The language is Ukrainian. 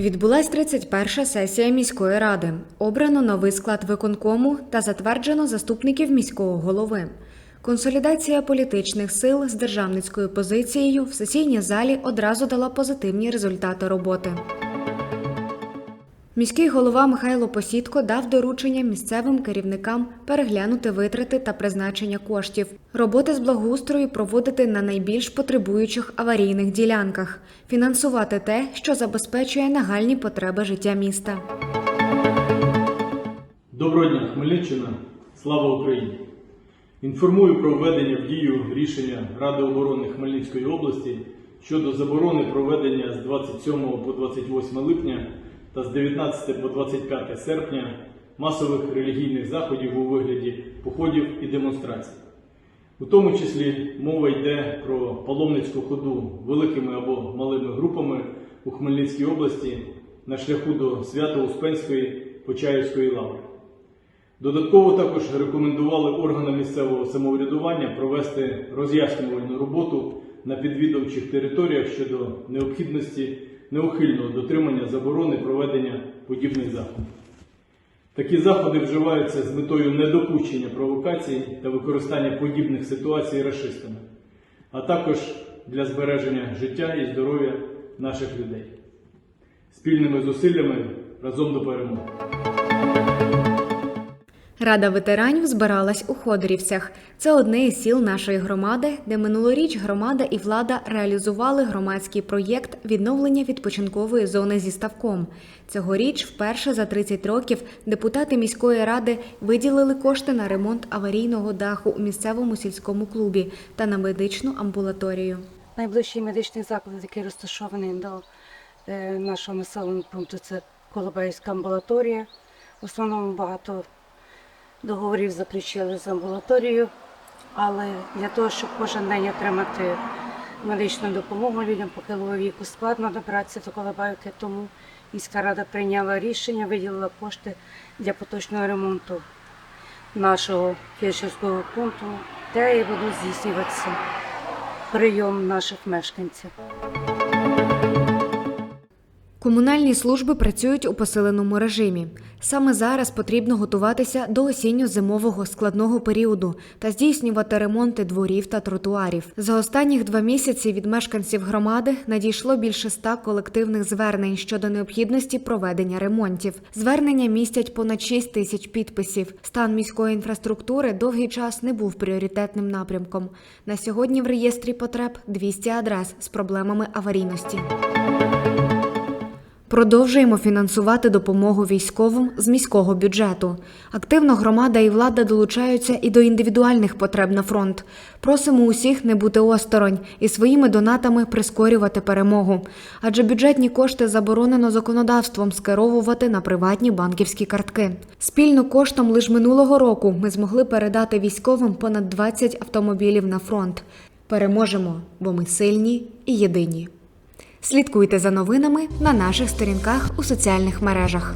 Відбулась 31-ша сесія міської ради. Обрано новий склад виконкому та затверджено заступників міського голови. Консолідація політичних сил з державницькою позицією в сесійній залі одразу дала позитивні результати роботи. Міський голова Михайло Посідко дав доручення місцевим керівникам переглянути витрати та призначення коштів, роботи з благоустрою проводити на найбільш потребуючих аварійних ділянках, фінансувати те, що забезпечує нагальні потреби життя міста. Доброго дня, Хмельниччина. Слава Україні! Інформую про введення в дію рішення Ради оборони Хмельницької області щодо заборони проведення з 27 по 28 липня та з 19 по 25 серпня масових релігійних заходів у вигляді походів і демонстрацій. У тому числі мова йде про паломницьку ходу великими або малими групами у Хмельницькій області на шляху до Свято-Успенської Почаївської лаври. Додатково також рекомендували органам місцевого самоврядування провести роз'яснювальну роботу на підвідомчих територіях щодо необхідності неухильного дотримання заборони проведення подібних заходів. Такі заходи вживаються з метою недопущення провокацій та використання подібних ситуацій расистами, а також для збереження життя і здоров'я наших людей. Спільними зусиллями разом до перемоги. Рада ветеранів збиралась у Ходорівцях. Це одне із сіл нашої громади, де минулоріч громада і влада реалізували громадський проєкт відновлення відпочинкової зони зі ставком. Цьогоріч, вперше за 30 років, депутати міської ради виділили кошти на ремонт аварійного даху у місцевому сільському клубі та на медичну амбулаторію. Найближчий медичний заклад, який розташований до е, нашого населеного пункту, це Колобейська амбулаторія. В основному багато договорів заключили з амбулаторією, але для того, щоб кожен день отримати медичну допомогу людям похилого віку, складно добратися до Колобайки, тому міська рада прийняла рішення, виділила кошти для поточного ремонту нашого фельдшерського пункту, де і буде здійснюватися прийом наших мешканців. Комунальні служби працюють у посиленому режимі. Саме зараз потрібно готуватися до осінньо-зимового складного періоду та здійснювати ремонти дворів та тротуарів. За останніх два місяці від мешканців громади надійшло більше ста колективних звернень щодо необхідності проведення ремонтів. Звернення містять понад 6 тисяч підписів. Стан міської інфраструктури довгий час не був пріоритетним напрямком. На сьогодні в реєстрі потреб 200 адрес з проблемами аварійності. Продовжуємо фінансувати допомогу військовим з міського бюджету. Активно громада і влада долучаються і до індивідуальних потреб на фронт. Просимо усіх не бути осторонь і своїми донатами прискорювати перемогу. Адже бюджетні кошти заборонено законодавством скеровувати на приватні банківські картки. Спільно коштом лише минулого року ми змогли передати військовим понад 20 автомобілів на фронт. Переможемо, бо ми сильні і єдині. Слідкуйте за новинами на наших сторінках у соціальних мережах.